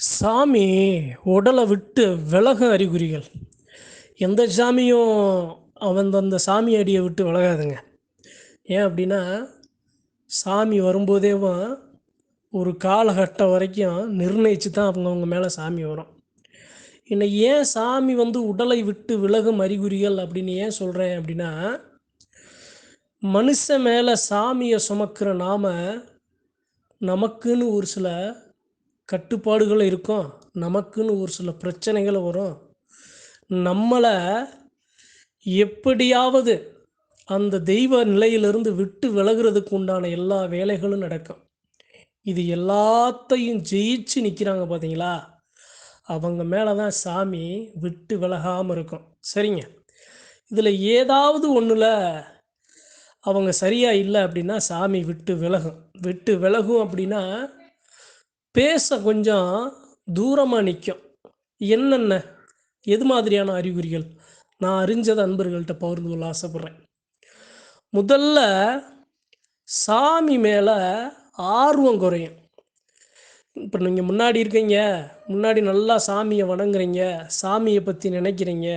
சாமி உடலை விட்டு விலகும் அறிகுறிகள். எந்த சாமியும் அவன் அந்த சாமி அடியை விட்டு விலகாதுங்க. ஏன் அப்படின்னா சாமி வரும்போதேவும் ஒரு காலகட்டம் வரைக்கும் நிர்ணயித்து தான் அவங்கவுங்க மேலே சாமி வரும். இன்னைக்கு ஏன் சாமி வந்து உடலை விட்டு விலகும் அறிகுறிகள் அப்படின்னு ஏன் சொல்கிறேன் அப்படின்னா மனுஷன் மேலே சாமியை சுமக்கிற நாம நமக்குன்னு ஒரு சில கட்டுப்பாடுகள் இருக்கும். நமக்குன்னு ஒரு சில பிரச்சனைகள் வரும். நம்மளை எப்படியாவது அந்த தெய்வ நிலையிலிருந்து விட்டு விலகிறதுக்கு உண்டான எல்லா வேலைகளும் நடக்கும். இது எல்லாத்தையும் ஜெயிச்சு நிற்கிறாங்க பார்த்தீங்களா அவங்க மேலே தான் சாமி விட்டு விலகாமல் இருக்கும். சரிங்க. இதில் ஏதாவது ஒன்றில் அவங்க சரியாக இல்லை அப்படின்னா சாமி விட்டு விலகும். விட்டு விலகும் அப்படின்னா பேச கொஞ்சம் தூரமாக நிற்கும் என்னென்ன? எது மாதிரியான அறிகுறிகள்? நான் அறிஞ்சதை அன்பர்கள்ட்ட பகிர்ந்து கொள்ள ஆசைப்பட்றேன். முதல்ல சாமி மேலே ஆர்வம் குறையும். இப்போ நீங்கள் முன்னாடி இருக்கீங்க முன்னாடி நல்லா சாமியை வணங்குறீங்க சாமியை பற்றி நினைக்கிறீங்க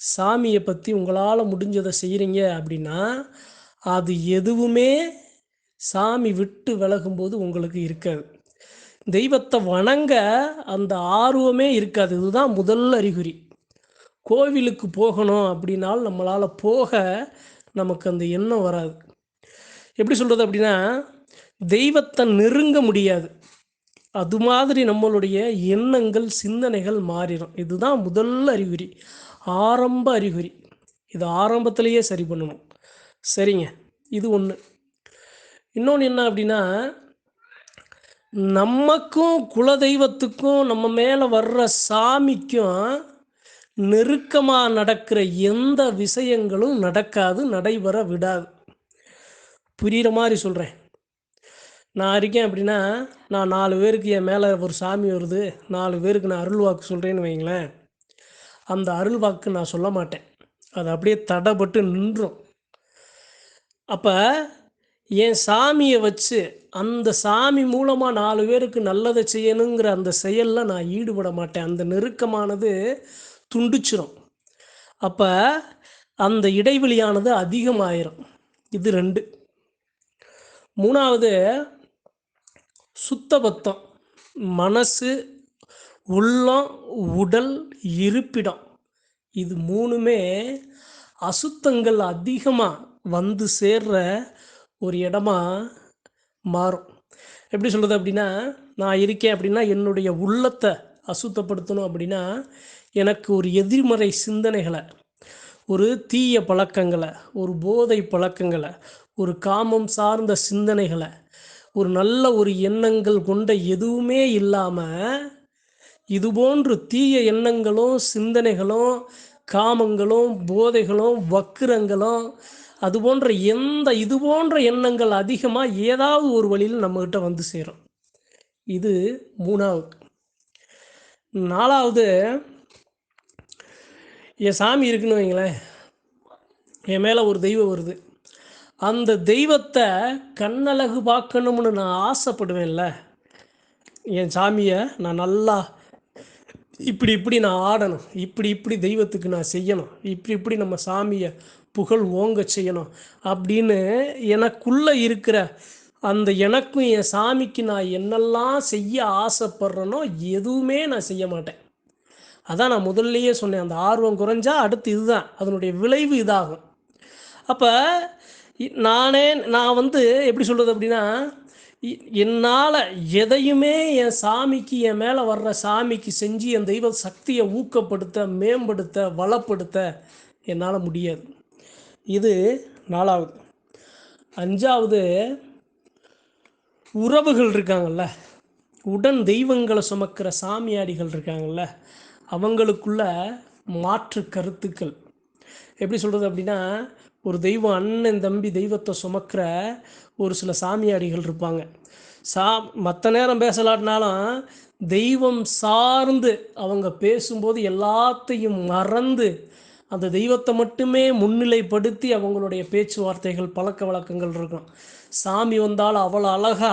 சாமியை பற்றி உங்களால் முடிஞ்சதை செய்கிறீங்க அப்படின்னா அது எதுவுமே சாமி விட்டு விலகும்போது உங்களுக்கு இருக்காது. தெய்வத்தை வணங்க அந்த ஆர்வமே இருக்காது. இதுதான் முதல் அறிகுறி. கோவிலுக்கு போகணும் அப்படின்னால் நம்மளால் போக நமக்கு அந்த எண்ணம் வராது. எப்படி சொல்கிறது அப்படின்னா தெய்வத்தை நெருங்க முடியாது. அது மாதிரி நம்மளுடைய எண்ணங்கள் சிந்தனைகள் மாறிடும். இதுதான் முதல் அறிகுறி. ஆரம்ப அறிகுறி. இது ஆரம்பத்திலேயே சரி பண்ணணும். சரிங்க. இது ஒன்று இன்னொன்று என்ன அப்படின்னா நமக்கும் குலதெய்வத்துக்கும் நம்ம மேலே வர்ற சாமிக்கும் நெருக்கமாக நடக்கிற எந்த விஷயங்களும் நடக்காது நடைபெற விடாது. புரிகிற மாதிரி சொல்கிறேன் நான் இருக்கேன் அப்படின்னா நான் நாலு பேருக்கு என் மேலே ஒரு சாமி வருது நாலு பேருக்கு நான் அருள் வாக்கு சொல்கிறேன்னு வைங்களேன். அந்த அருள் வாக்கு நான் சொல்ல மாட்டேன். அது அப்படியே தடைப்பட்டு நின்றும். அப்போ என் சாமியை வச்சு அந்த சாமி மூலமாக நாலு பேருக்கு நல்லதை செய்யணுங்கிற அந்த செயலில் நான் ஈடுபட மாட்டேன். அந்த நெருக்கமானது துண்டிச்சிரும். அப்போ அந்த இடைவெளியானது அதிகமாயிரும். இது ரெண்டு. மூணாவது சுத்தபத்தம். மனசு உள்ளம் உடல் இருப்பிடம். இது மூணுமே அசுத்தங்கள் அதிகமாக வந்து சேர்ற ஒரு இடமா மாறும். எப்படி சொல்கிறது அப்படின்னா நான் இருக்கேன் அப்படின்னா என்னுடைய உள்ளத்தை அசுத்தப்படுத்தணும் அப்படின்னா எனக்கு ஒரு எதிர்மறை சிந்தனைகளை ஒரு தீய பழக்கங்களை ஒரு போதை பழக்கங்களை ஒரு காமம் சார்ந்த சிந்தனைகளை ஒரு நல்ல ஒரு எண்ணங்கள் கொண்ட எதுவுமே இல்லாமல் இது போன்று தீய எண்ணங்களும் சிந்தனைகளும் காமங்களும் போதைகளும் வக்கிரங்களும் அது போன்ற எந்த இது போன்ற எண்ணங்கள் அதிகமாக ஏதாவது ஒரு வழியில் நம்மக்கிட்ட வந்து சேரும். இது மூணாவது. நாலாவது என் சாமி இருக்குன்னு வைங்களேன் என் மேலே ஒரு தெய்வம் வருது. அந்த தெய்வத்தை கண்ணழகு பார்க்கணும்னு நான் ஆசைப்படுவேன்ல என் சாமியை நான் நல்லா இப்படி இப்படி நான் ஆடணும் இப்படி இப்படி தெய்வத்துக்கு நான் செய்யணும் இப்படி இப்படி நம்ம சாமியை புகழ் ஓங்க செய்யணும். அப்படின்னு எனக்குள்ளே இருக்கிற அந்த எனக்கும் என் சாமிக்கு நான் என்னெல்லாம் செய்ய ஆசைப்படுறேனோ எதுவுமே நான் செய்ய மாட்டேன். அதான் நான் முதல்லையே சொன்னேன் அந்த ஆர்வம் குறைஞ்சா அடுத்து இதுதான் அதனுடைய விளைவு இதாகும். அப்போ நானே நான் வந்து எப்படி சொல்கிறது அப்படின்னா என்னால் எதையுமே என் சாமிக்கு என் மேலே வர்ற சாமிக்கு செஞ்சு என் தெய்வ சக்தியை ஊக்கப்படுத்த மேம்படுத்த வளப்படுத்த என்னால் முடியாது. இது நாலாவது. அஞ்சாவது உறவுகள் இருக்காங்கல்ல. உடன் தெய்வங்களை சுமக்கிற சாமியாடிகள் இருக்காங்கல்ல. அவங்களுக்குள்ள மாற்று கருத்துக்கள். எப்படி சொல்கிறது அப்படின்னா ஒரு தெய்வம் அண்ணன் தம்பி தெய்வத்தை சுமக்கிற ஒரு சில சாமியாடிகள் இருப்பாங்க. சா மற்ற நேரம் பேசலாட்டினாலும் தெய்வம் சார்ந்து அவங்க பேசும்போது எல்லாத்தையும் மறந்து அந்த தெய்வத்தை மட்டுமே முன்னிலைப்படுத்தி அவங்களுடைய பேச்சுவார்த்தைகள் பழக்க வழக்கங்கள் இருக்கும். சாமி வந்தால் அவ்வளோ அழகா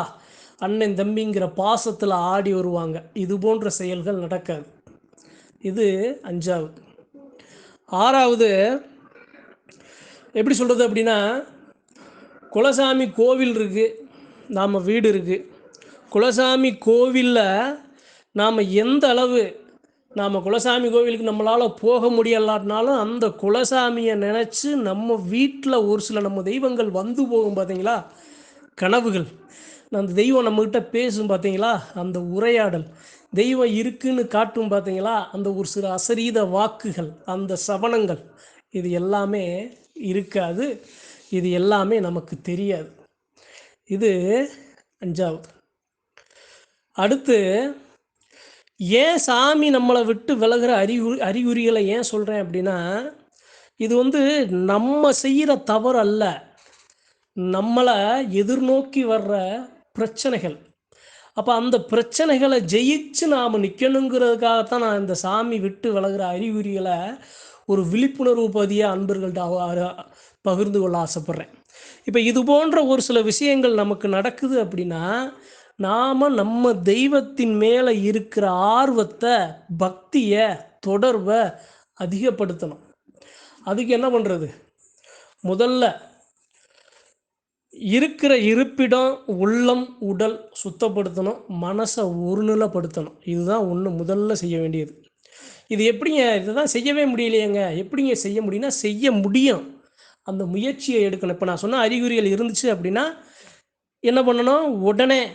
அண்ணன் தம்பிங்கிற பாசத்தில் ஆடி வருவாங்க. இது போன்ற செயல்கள் நடக்காது. இது அஞ்சாவது. ஆறாவது எப்படி சொல்கிறது அப்படின்னா குலசாமி கோவில் இருக்குது நாம் வீடு இருக்குது குலசாமி கோவிலில் நாம் எந்த அளவு நாம் குலசாமி கோவிலுக்கு நம்மளால் போக முடியலாட்டினாலும் அந்த குலசாமியை நினச்சி நம்ம வீட்டில் ஒரு சில நம்ம தெய்வங்கள் வந்து போகும் பார்த்தீங்களா கனவுகள். அந்த தெய்வம் நம்மக்கிட்ட பேசும் பார்த்தீங்களா அந்த உரையாடல். தெய்வம் இருக்குன்னு காட்டும் பார்த்தீங்களா அந்த ஒரு சில அசரீத வாக்குகள் அந்த சவணங்கள். இது எல்லாமே இருக்காது. இது எல்லாமே நமக்கு தெரியாது. இது அஞ்சாவது. அடுத்து ஏன் சாமி நம்மளை விட்டு விலகிற அறிகுறி அறிகுறிகளை ஏன் சொல்கிறேன் அப்படின்னா இது வந்து நம்ம செய்கிற தவறு அல்ல நம்மளை எதிர்நோக்கி வர்ற பிரச்சனைகள். அப்போ அந்த பிரச்சனைகளை ஜெயிச்சு நாம் நிற்கணுங்கிறதுக்காகத்தான் நான் இந்த சாமி விட்டு விலகிற அறிகுறிகளை ஒரு விழிப்புணர்வு பதியாக அன்பர்கள்ட்ட பகிர்ந்து கொள்ள ஆசைப்பட்றேன். இப்போ இது போன்ற ஒரு சில விஷயங்கள் நமக்கு நடக்குது அப்படின்னா நாம் நம்ம தெய்வத்தின் மேலே இருக்கிற ஆர்வத்தை பக்தியை தொடர்பை அதிகப்படுத்தணும். அதுக்கு என்ன பண்ணுறது முதல்ல இருக்கிற இருப்பிடம் உள்ளம் உடல் சுத்தப்படுத்தணும். மனசை ஒருநிலைப்படுத்தணும். இதுதான் ஒன்று முதல்ல செய்ய வேண்டியது. இது எப்படிங்க? இதுதான் செய்யவே முடியலையேங்க. எப்படிங்க செய்ய முடியும்னா செய்ய முடியும். அந்த முயற்சியை எடுக்கணும். இப்போ நான் சொன்ன அறிகுறிகள் இருந்துச்சு அப்படின்னா என்ன பண்ணணும்? உடனே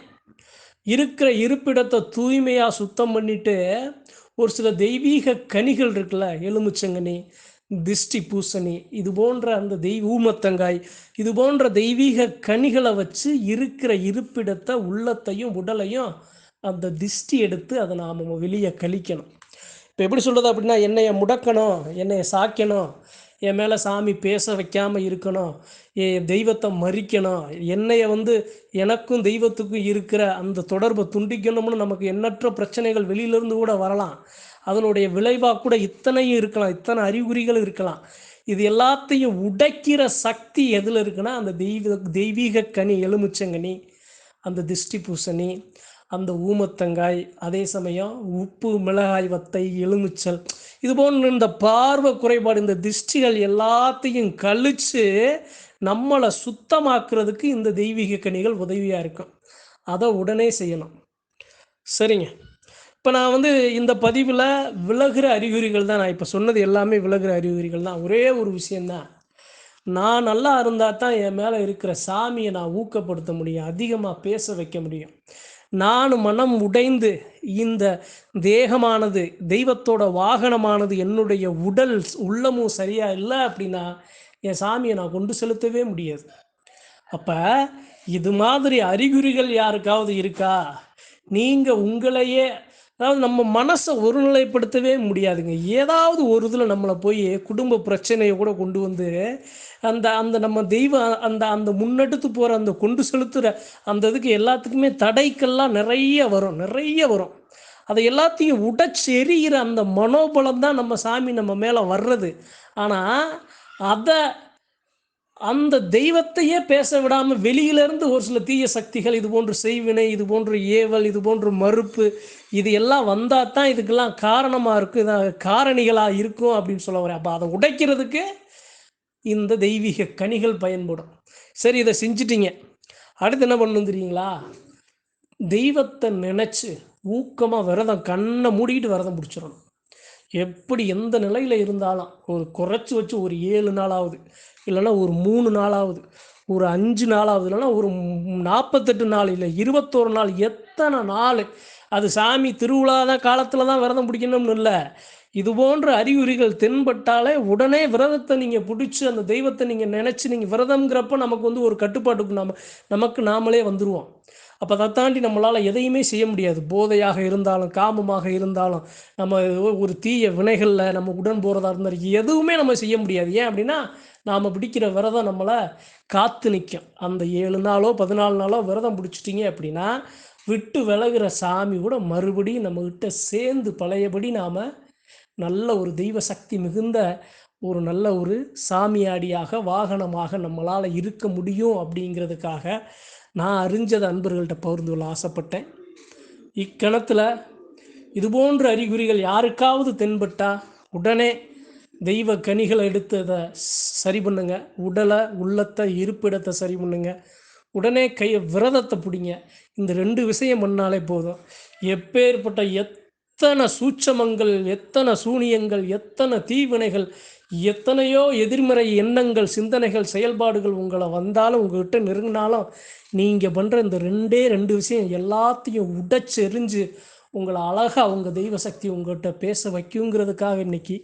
இருக்கிற இருப்பிடத்தை தூய்மையாக சுத்தம் பண்ணிட்டு ஒரு சில தெய்வீக கனிகள் இருக்குல்ல எலுமிச்சங்கனி திஷ்டி பூசணி இது போன்ற அந்த தெய்வ ஊமத்தங்காய் இது போன்ற தெய்வீக கனிகளை வச்சு இருக்கிற இருப்பிடத்தை உள்ளத்தையும் உடலையும் அந்த திஷ்டி எடுத்து அதை நாம் வெளியே கழிக்கணும். இப்போ எப்படி சொல்கிறது அப்படின்னா என்னைய முடக்கணும் என்னைய சாக்கணும் என் மேலே சாமி பேச வைக்காமல் இருக்கணும். என் தெய்வத்தை மறிக்கணும். என்னைய வந்து எனக்கும் தெய்வத்துக்கும் இருக்கிற அந்த தொடர்பை துண்டிக்கணும்னு நமக்கு எண்ணற்ற பிரச்சனைகள் வெளியிலேருந்து கூட வரலாம். அதனுடைய விளைவாக கூட இத்தனையும் இருக்கலாம். இத்தனை அறிகுறிகள் இருக்கலாம். இது எல்லாத்தையும் உடைக்கிற சக்தி எதில் இருக்குன்னா அந்த தெய்வ தெய்வீக கனி எலுமிச்சங்கனி அந்த திஷ்டி பூசணி அந்த ஊமத்தங்காய் அதே சமயம் உப்பு மிளகாய் வத்தை எலுமிச்சல் இது போன்ற இந்த பார்வை குறைபாடு இந்த திஷ்டிகள் எல்லாத்தையும் கழித்து நம்மளை சுத்தமாக்குறதுக்கு இந்த தெய்வீக கனிகள் உதவியாக இருக்கும். அதை உடனே செய்யணும். சரிங்க. இப்போ நான் வந்து இந்த பதிவில் விலகுற அறிகுறிகள் தான் நான் இப்போ சொன்னது எல்லாமே விலகுற அறிகுறிகள் தான். ஒரே ஒரு விஷயந்தான் நான் நல்லா இருந்தால் தான் என் மேலே இருக்கிற சாமியை நான் ஊக்கப்படுத்த முடியும் அதிகமாக பேச வைக்க முடியும். நான் மனம் உடைந்து இந்த தேகமானது தெய்வத்தோட வாகனமானது என்னுடைய உடல் உள்ளமும் சரியா இல்லை அப்படின்னா என் சாமியை நான் கொண்டு செலுத்தவே முடியாது. அப்போ இது மாதிரி அறிகுறிகள் யாருக்காவது இருக்கா? நீங்கள் உங்களையே அதாவது நம்ம மனசை ஒருநிலைப்படுத்தவே முடியாதுங்க. ஏதாவது ஒரு இதில் நம்மளை போய் குடும்ப பிரச்சனையை கூட கொண்டு வந்து அந்த அந்த நம்ம தெய்வம் அந்த அந்த முன்னெடுத்து போகிற அந்த கொண்டு செலுத்துகிற அந்த இதுக்கு எல்லாத்துக்குமே தடைக்கெல்லாம் நிறைய வரும் நிறைய வரும். அதை எல்லாத்தையும் உடச்செறிகிற அந்த மனோபலம் தான் நம்ம சாமி நம்ம மேலே வர்றது. ஆனால் அதை அந்த தெய்வத்தையே பேச விடாமல் வெளியிலேருந்து ஒரு சில தீய சக்திகள் இது போன்று செய்வினை இது போன்று ஏவல் இது போன்று மறுப்பு இது எல்லாம் வந்தால் தான் இதுக்கெல்லாம் காரணமாக இருக்கும் இதான் காரணிகளாக இருக்கும் அப்படின்னு சொல்ல வரேன். அப்போ அதை உடைக்கிறதுக்கு இந்த தெய்வீக கனிகள் பயன்படும். சரி இதை செஞ்சிட்டிங்க. அடுத்து என்ன பண்ணணும் தெரியுங்களா? தெய்வத்தை நினச்சி ஊக்கமாக விரதம் கண்ணை மூடிக்கிட்டு விரதம் பிடிச்சிடணும். எப்படி எந்த நிலையில் இருந்தாலும் ஒரு குறைச்சி வச்சு ஒரு ஏழு நாளாவது இல்லைன்னா ஒரு மூணு நாளாவது ஒரு அஞ்சு நாளாவது இல்லைன்னா ஒரு நாற்பத்தெட்டு நாள் இல்லை இருபத்தோரு நாள் எத்தனை நாள் அது சாமி திருவிழா தான் காலத்தில் தான் விரதம் பிடிக்கணும்னு இல்லை. இது போன்ற அறிகுறிகள் தென்பட்டாலே உடனே விரதத்தை நீங்கள் பிடிச்சி அந்த தெய்வத்தை நீங்கள் நினச்சி நீங்கள் விரதம்ங்கிறப்ப நமக்கு வந்து ஒரு கட்டுப்பாட்டுக்கு நம்ம நமக்கு நாமளே வந்துடுவோம் அப்போ அதை தாண்டி நம்மளால் எதையுமே செய்ய முடியாது. போதையாக இருந்தாலும் காமமாக இருந்தாலும் நம்ம ஒரு தீய வினைகளில் நம்ம உடன் போகிறதா இருந்தாலும் எதுவுமே நம்ம செய்ய முடியாது. ஏன் அப்படின்னா நாம் பிடிக்கிற விரதம் நம்மளை காத்து நிற்கும் அந்த ஏழு நாளோ பதினாலு நாளோ விரதம் பிடிச்சிட்டிங்க அப்படின்னா விட்டு விலகிற சாமி கூட மறுபடியும் நம்மக்கிட்ட சேர்ந்து பழையபடி நாம் நல்ல ஒரு தெய்வ சக்தி மிகுந்த ஒரு நல்ல ஒரு சாமியாடியாக வாகனமாக நம்மளால் இருக்க முடியும் அப்படிங்கிறதுக்காக நான் அறிஞ்சதை அன்பர்கள்ட்ட பகிர்ந்து கொள்ள ஆசைப்பட்டேன். இக்கணத்தில் இதுபோன்ற அறிகுறிகள் யாருக்காவது தென்பட்டால் உடனே தெய்வ கனிகளை எடுத்து அதை சரி பண்ணுங்க. உடலை உள்ளத்தை இருப்பிடத்தை சரி பண்ணுங்க. உடனே கை விரதத்தை பிடிங்க. இந்த ரெண்டு விஷயம் பண்ணாலே போதும். எப்பேற்பட்ட எத்தனை சூட்சமங்கள் எத்தனை சூனியங்கள் எத்தனை தீவினைகள் எத்தனையோ எதிர்மறை எண்ணங்கள் சிந்தனைகள் செயல்பாடுகள் உங்களை வந்தாலும் உங்ககிட்ட நெருங்கினாலும் நீங்கள் பண்ணுற இந்த ரெண்டே ரெண்டு விஷயம் எல்லாத்தையும் உடைச்செறிஞ்சு உங்களை அழகாக உங்கள் தெய்வ சக்தி உங்கள்கிட்ட பேச வைக்குங்கிறதுக்காக இன்னைக்கு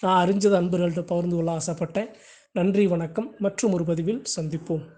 நான் அறிஞ்சது அன்பர்கள்ட்ட பகிர்ந்து கொள்ள ஆசைப்பட்டேன். நன்றி வணக்கம். மற்றும் ஒரு பதிவில் சந்திப்போம்.